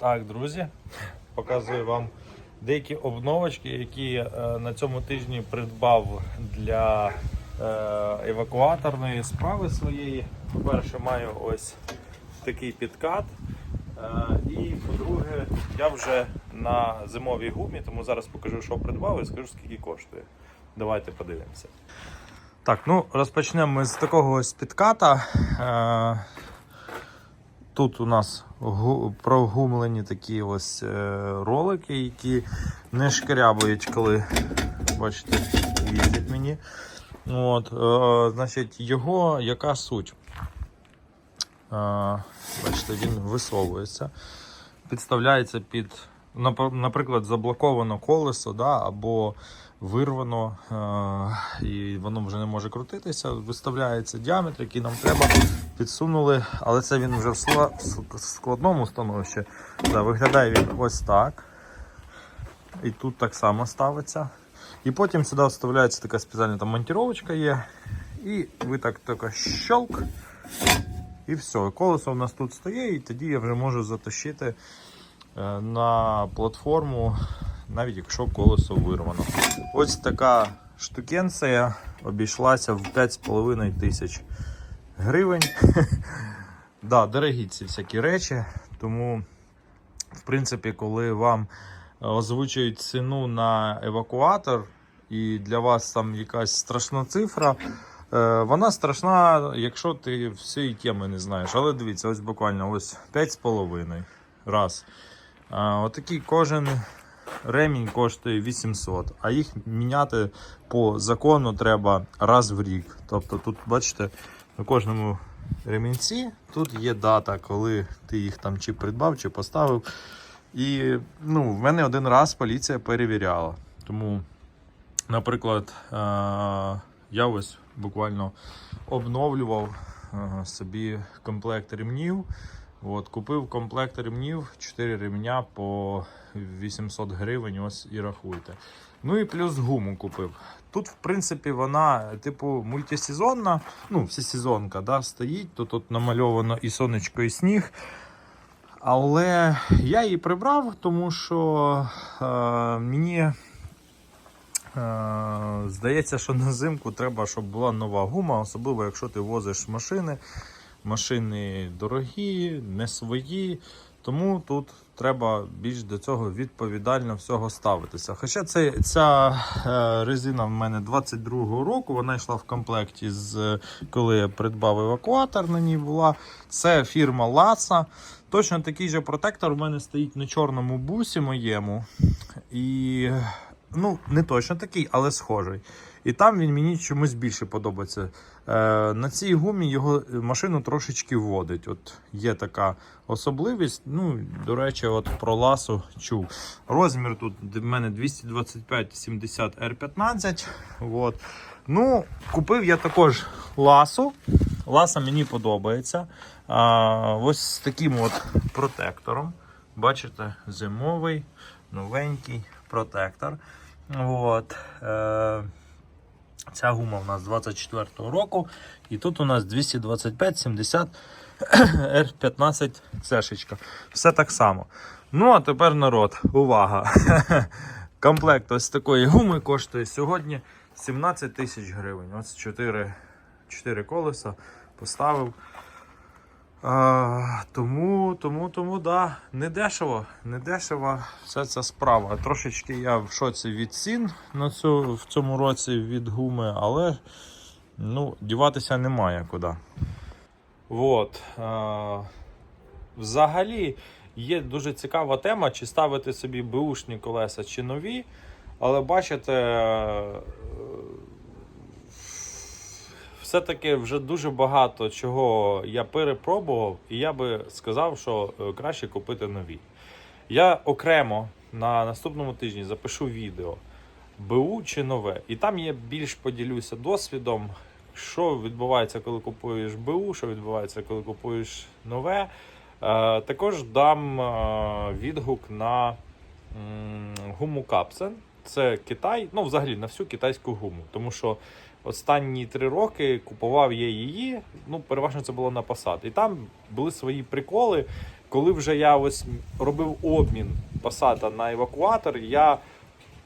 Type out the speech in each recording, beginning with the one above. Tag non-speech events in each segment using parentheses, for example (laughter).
Так, друзі, показую вам деякі обновочки, які е, на цьому тижні придбав для е, евакуаторної справи своєї. По-перше, маю ось такий підкат. Е, і по-друге, я вже на зимовій гумі, тому зараз покажу, що придбав і скажу, скільки коштує. Давайте подивимося. Так, ну розпочнемо ми з такого ось підката. Тут у нас прогумлені такі ось е, ролики, які не шкрябають, коли бачите, їздять мені. От, е, значить, його яка суть? Е, бачите, він висовується, підставляється під, наприклад, заблоковано колесо, да, або вирвано, і воно вже не може крутитися. Виставляється діаметр, який нам треба. Підсунули, але це він вже в складному становищі. Да, виглядає він ось так. І тут так само ставиться. І потім сюди вставляється така спеціальна там монтіровочка є. І ви так тільки щелк. І все. Колесо у нас тут стоїть, і тоді я вже можу затащити е, на платформу, навіть якщо колесо вирвано. Ось така штукенція обійшлася в 5,5 тисяч гривень. (laughs) да, дорогі ці всякі речі. Тому, в принципі, коли вам озвучують ціну на евакуатор, і для вас там якась страшна цифра. е, Вона страшна, якщо ти всієї теми не знаєш. Але дивіться, ось буквально ось 5,5 раз. Отакий кожен ремінь коштує 800, а їх міняти по закону треба раз в рік. Тобто тут, бачите, на кожному ремінці тут є дата, коли ти їх там чи придбав, чи поставив. І ну, в мене один раз поліція перевіряла. Тому, наприклад, я ось буквально обновлював собі комплект ремнів. От, купив комплект ремнів, 4 ремня по 800 гривень, ось і рахуйте. Ну і плюс гуму купив. Тут, в принципі, вона, типу, мультисезонна, ну, всесезонка, да, стоїть. Тут, тут намальовано і сонечко, і сніг. Але я її прибрав, тому що е, мені е, здається, що на зимку треба, щоб була нова гума, особливо якщо ти возиш машини. Машини дорогі, не свої. Тому тут треба більш до цього відповідально всього ставитися. Хоча це, ця е, резина в мене 22-го року, вона йшла в комплекті з коли я придбав евакуатор, на ній була. Це фірма Ласа. Точно такий же протектор у мене стоїть на чорному бусі моєму. І ну, не точно такий, але схожий. І там він мені чомусь більше подобається. Е, на цій гумі його машину трошечки вводить. От є така особливість. Ну, до речі, от про ласу чув. Розмір тут в мене 225-70 R15. От. Ну, купив я також ласу. Ласа мені подобається. А, ось з таким от протектором. Бачите, зимовий, новенький протектор. От. Е, ця гума у нас 24-го року. І тут у нас 225-70 (coughs) R15 цешечка. Все так само. Ну, а тепер народ, увага! (laughs) Комплект ось такої гуми коштує сьогодні 17 тисяч гривень. Ось 4, 4 колеса поставив. А, тому, тому, тому, да, не дешево, не дешево вся ця справа. Трошечки я в шоці від цін на цю, в цьому році від гуми, але ну, діватися немає куди. От, а, взагалі є дуже цікава тема, чи ставити собі беушні колеса, чи нові. Але бачите, все-таки вже дуже багато чого я перепробував, і я би сказав, що е, краще купити нові. Я окремо на наступному тижні запишу відео БУ чи нове. І там я більш поділюся досвідом, що відбувається, коли купуєш БУ, що відбувається, коли купуєш нове. Е, також дам е, відгук на гуму Капсен. Це Китай, ну взагалі на всю китайську гуму. Тому що останні три роки купував я її. Ну, переважно це було на Passat. І там були свої приколи. коли вже я ось робив обмін Passat на евакуатор, я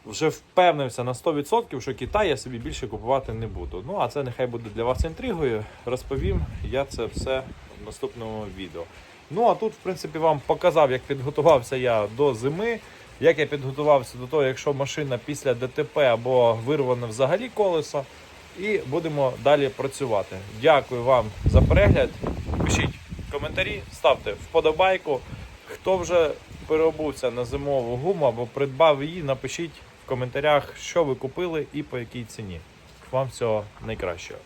вже впевнився на 100%, що Китай я собі більше купувати не буду. Ну а це нехай буде для вас інтригою. Розповім я це все в наступному відео. Ну а тут, в принципі, вам показав, як підготувався я до зими, як я підготувався до того, якщо машина після ДТП або вирване взагалі колесо. І будемо далі працювати. Дякую вам за перегляд. Пишіть коментарі, ставте вподобайку. Хто вже переобувся на зимову гуму або придбав її, напишіть в коментарях, що ви купили і по якій ціні. Вам всього найкращого.